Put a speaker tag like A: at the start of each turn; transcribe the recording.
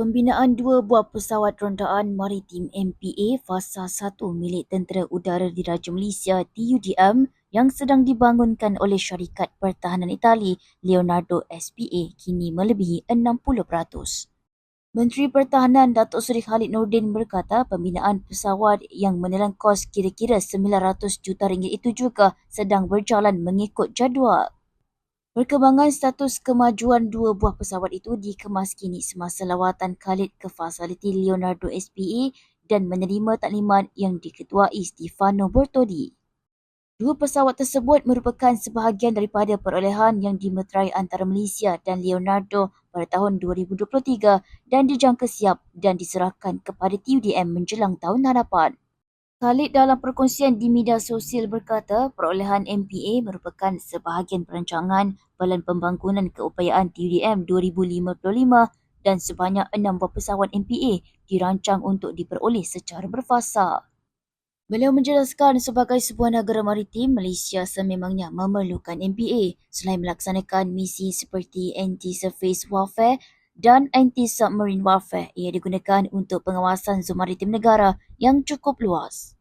A: Pembinaan dua buah pesawat rondaan maritim MPA Fasa 1 milik Tentera Udara Diraja Malaysia TUDM yang sedang dibangunkan oleh syarikat pertahanan Itali Leonardo SPA kini melebihi 60%. Menteri Pertahanan Datuk Seri Khalid Nordin berkata pembinaan pesawat yang menelan kos kira-kira 900 juta ringgit itu juga sedang berjalan mengikut jadual. Perkembangan status kemajuan dua buah pesawat itu dikemas kini semasa lawatan Khalid ke fasiliti Leonardo SPA dan menerima taklimat yang diketuai Stefano Bortoli. Dua pesawat tersebut merupakan sebahagian daripada perolehan yang dimeterai antara Malaysia dan Leonardo pada tahun 2023 dan dijangka siap dan diserahkan kepada TUDM menjelang tahun hadapan. Khalid dalam perkongsian di media sosial berkata perolehan MPA merupakan sebahagian perancangan Balan Pembangunan Keupayaan TUDM 2055 dan sebanyak enam buah pesawat MPA dirancang untuk diperoleh secara berfasa. Beliau menjelaskan sebagai sebuah negara maritim, Malaysia sememangnya memerlukan MPA selain melaksanakan misi seperti anti-surface warfare dan anti-submarine warfare ia digunakan untuk pengawasan zon maritim negara yang cukup luas.